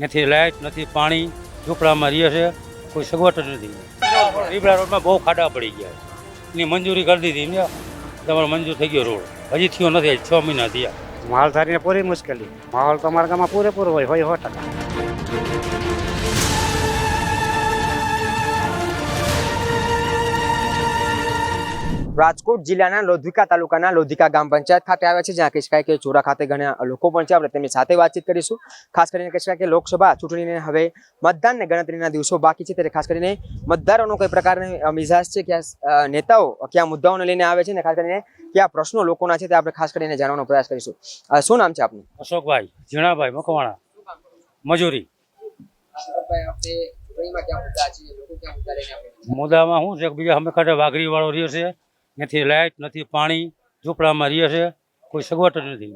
નથી લાઇટ નથી પાણી, ઝૂંપડામાં રહીએ છે, કોઈ સગવડ જ નથી. રીબડા રોડમાં બહુ ખાડા પડી ગયા એની મંજૂરી કરી દીધી ને તમારો મંજૂર થઈ ગયો રોડ. હજી થયો નથી છ મહિના થયા. માલધારીને પૂરી મુશ્કેલી. માહોલ તો અમારા ગામમાં પૂરેપૂરો હોય હોય સો ટકા. રાજકોટ જિલ્લાના લોધિકા તાલુકાના લોધિકા ગામ પંચાયત ખાતે આવ્યા છે જ્યાં કહી શકાય કે ચોરા ખાતે ઘણા લોકો પણ છે આપણે તેમની સાથે વાતચીત કરીશું ખાસ કરીને કહી શકાય કે લોકસભા ચૂંટણીને હવે મતદાનને ગણતરીના દિવસો બાકી છે ત્યારે ખાસ કરીને મતદારોનો કોઈ પ્રકારની મિજાજ છે ક્યાં નેતાઓ કયા મુદ્દાઓને લઈને આવે છે ને ખાસ કરીને કયા પ્રશ્નો લોકોના છે તે આપણે ખાસ કરીને જાણવાનો પ્રયાસ કરીશું શું નામ છે આપનું અશોકભાઈ ઝીણાભાઈ મકવાણા મજૂરી મુદ્દામાં શું છે બીજા અમે ખાતે વાઘરી વાળો રહ્યો છે નથી લાઇટ નથી પાણી ઝૂંપડામાં રહીએ છે. કોઈ સગવડ જ નથી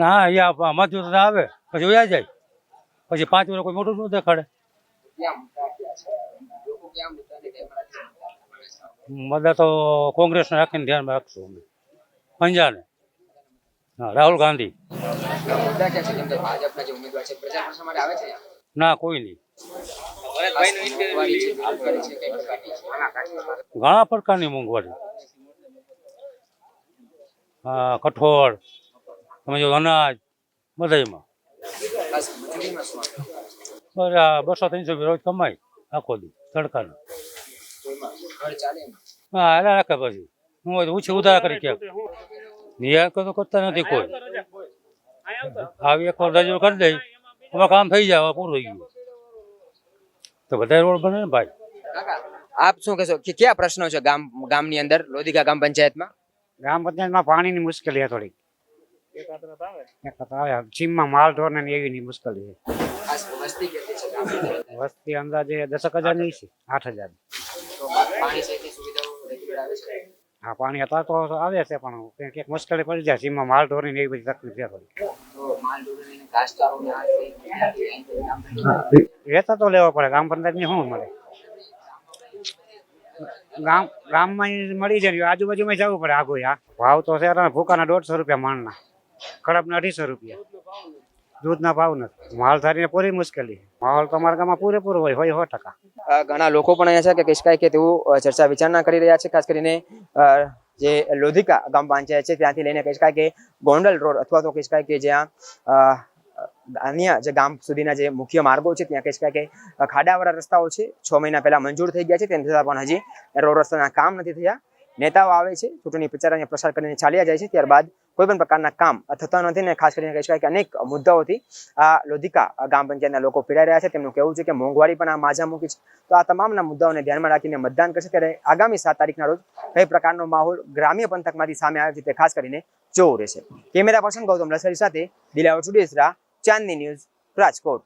ના અહીંયા મજૂર તો આવે પછી વયા જાય. પછી પાંચ વર્ષ કોઈ મોટું શું દેખાડે? બધા તો કોંગ્રેસને રાખીને ધ્યાનમાં રાખશું અમે. પંજાને હા રાહુલ ગાંધી. જે ના કોઈ નહીં. ઘણા પ્રકારની મોંઘવારી. હા કઠોળ તમે જો અનાજ બધામાં? બસ ત્રણસો રોજ કમાય આખો દી તડકાનો? હા એના રાખે પછી. હું ઓછી ઉધાર કરી ક્યાંક. નિયાર તો કરતા નથી કોઈ. આવી એક વાર રજૂ કરી દઈ. એમાં કામ થઈ જાય હવે પૂરું થઈ ગયું. તો વધારે રોડ બને ને ભાઈ? આપ શું કહેશો? કે કયા પ્રશ્નો છે ગામ ગામની અંદર લોધિકા ગામ પંચાયતમાં? ગ્રામ પંચાયતમાં પાણીની મુશ્કેલી છે થોડી ચીમમાં માલ ઢોર ને એવી ની મુશ્કેલી છે વસ્તી કેટલી છે. ગામની અંદર? વસ્તી અંદાજે દસક હજારની છે આઠ હજાર. હા પાણી અત્યારે તો આવે છે પણ મુશ્કેલી પડી જાય. ચીમમાં માલ ઢોરની ને એવી બધી તકલીફ છે થોડી માલ ગામ વેચા તો લેવો પડે ગ્રામ પંચાયતની શું મળે? ગામ, ગામમાં મળી જાય આજુબાજુમાં જવું પડે આગળ આ ભાવ તો છે ભૂકાના દોઢસો રૂપિયા માણના. કડપના અઢીસો રૂપિયા. દૂધના ભાવ નથી. માલધારીને પૂરી મુશ્કેલી. માહોલ તો અમારા ગામમાં પૂરેપૂરો હોય હોય સો ટકા. ઘણા લોકો પણ અહીંયા છે કે કહી કે તેવું ચર્ચા વિચારણા કરી રહ્યા છે, ખાસ કરીને જે લોધિકા ગામ પંચાયત છે, ત્યાંથી લઈને કહી શકાય કે ગોંડલ રોડ અથવા તો કહી શકાય કે જ્યાં અન્ય જે ગામ સુધીના જે મુખ્ય માર્ગો છે, ત્યાં કહી શકાય કે ખાડાવાળા રસ્તાઓ છે. છ મહિના પહેલા મંજૂર થઈ ગયા છે, તેમ છતાં પણ હજી રોડ રસ્તાના કામ નથી થયા. નેતાઓ આવે છે, ચૂંટણી પ્રચાર અને પ્રસાર કરીને ચાલ્યા જાય છે. ત્યારબાદ કોઈ પણ પ્રકારના કામ થતા નથી ને ખાસ કરીને કહી શકાય કે અનેક મુદ્દાઓથી આ લોધિકા ગ્રામ પંચાયતના લોકો પીડાઈ રહ્યા છે. તેમનું કહેવું છે કે મોંઘવારી પણ આ માજા મૂકી છે. તો આ તમામના મુદ્દાઓને ધ્યાનમાં રાખીને મતદાન કરશે. ત્યારે આગામી સાત તારીખના રોજ કઈ પ્રકારનો માહોલ ગ્રામ્ય પંથકમાંથી સામે આવે છે તે ખાસ કરીને જોવું રહેશે. કેમેરા પર્સન ગૌતમ લસરી સાથે દિલાવર ચુડેસરા ચાંદની ન્યૂઝ રાજકોટ.